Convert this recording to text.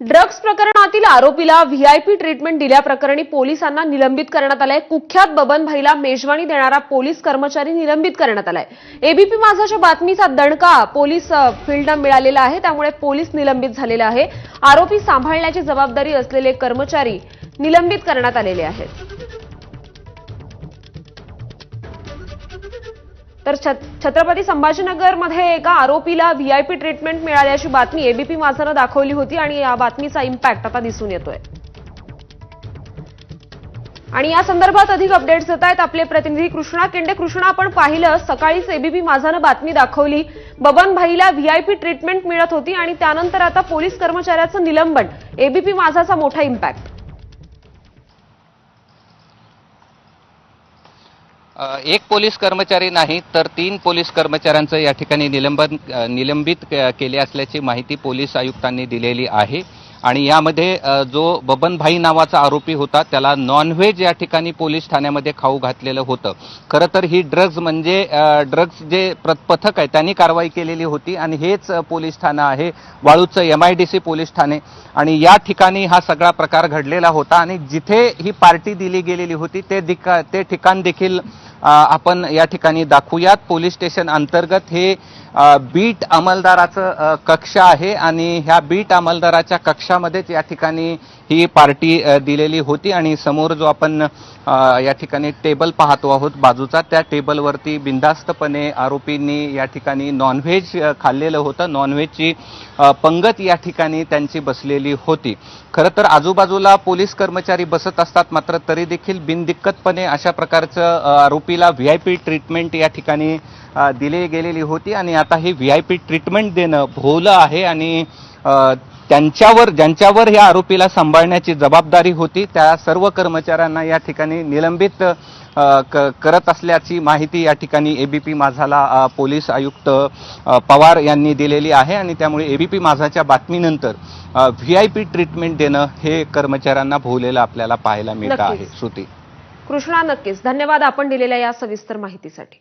Drugs प्रकरणातील आरोपीला VIP treatment दिल्याप्रकरणी पोलिसांना निलंबित करण्यात आलंय. कुख्यात बबन भाईला मेजवानी देणारा पोलीस कर्मचारी निलंबित करण्यात आलाय. एबीपी माझाच्या बातमीचा दणका पोलीस अ, फील्डनं मिळालेला आहे. त्यामुळे पोलीस निलंबित झालेले आहे. आरोपी सांभाळण्याची जबाबदारी असलेले कर्मचारी निलंबित करण्यात आलेले आहेत. तर छत्रपती संभाजीनगरमध्ये एका आरोपीला व्हीआयपी ट्रीटमेंट मिळाल्याची बातमी एबीपी माझानं दाखवली होती आणि या बातमीचा इम्पॅक्ट आता दिसून येतोय. आणि या संदर्भात अधिक अपडेट्स येत आहेत आपले प्रतिनिधी कृष्णा केंडे. कृष्णा आपण पाहिलं सकाळीच एबीपी माझानं बातमी दाखवली. बबन भाईला व्हीआयपी ट्रीटमेंट मिळत होती आणि त्यानंतर आता पोलीस कर्मचाऱ्याचं निलंबन. एबीपी माझाचा मोठा इम्पॅक्ट एक पोलीस कर्मचारी नाही तर तीन पोलीस कर्मचाऱ्यांचं या ठिकाणी निलंबन निलंबित केले असल्याची माहिती पोलीस आयुक्तांनी दिलेली आहे. आणि यामध्ये जो बबनभाई नावाचा आरोपी होता त्याला नॉनव्हेज या ठिकाणी पोलीस ठाण्यामध्ये खाऊ घातलेलं होतं. खरं तर ही ड्रग्ज म्हणजे ड्रग्ज जे प्र- पथक आहे त्यांनी कारवाई केलेली होती आणि हेच पोलीस ठाणं आहे वाळूचं M I D C police Thane. आणि या ठिकाणी हा सगळा प्रकार घडलेला होता आणि जिथे ही पार्टी दिली गेलेली होती ते दिका ते ठिकाण देखील आपण या ठिकाणी दाखवूयात. पोलीस स्टेशन अंतर्गत हे बीट अंमलदाराचं कक्ष आहे आणि ह्या बीट अंमलदाराच्या पक्षामध्येच या ठिकाणी ही पार्टी दिलेली होती आणि समोर जो आपण या ठिकाणी टेबल पाहतो आहोत बाजूचा त्या टेबलवरती बिनधास्तपणे आरोपींनी या ठिकाणी नॉनव्हेज खाल्लेलं होतं. नॉनव्हेजची पंगत या ठिकाणी त्यांची बसलेली होती. खरं तर आजूबाजूला पोलीस कर्मचारी बसत असतात मात्र तरी देखील बिनदिक्कतपणे अशा प्रकारचं आरोपीला व्ही आय पी ट्रीटमेंट या ठिकाणी दिली गेलेली होती. आणि आता ही व्ही आय पी ट्रीटमेंट देणं भोवलं आहे आणि त्यांच्यावर ज्यांच्यावर या आरोपीला सांभाळण्याची जबाबदारी होती त्या सर्व कर्मचाऱ्यांना या ठिकाणी निलंबित क- करत असल्याची माहिती या ठिकाणी एबीपी माझाला अ, पोलीस आयुक्त पवार यांनी दिलेली आहे आणि त्यामुळे एबीपी माझाच्या बातमीनंतर व्ही आय पी ट्रीटमेंट देणं हे कर्मचाऱ्यांना भोवलेलं आपल्याला पाहायला मिळतं आहे. श्रुती. कृष्णा नक्कीच. धन्यवाद आपण दिलेल्या या सविस्तर माहितीसाठी.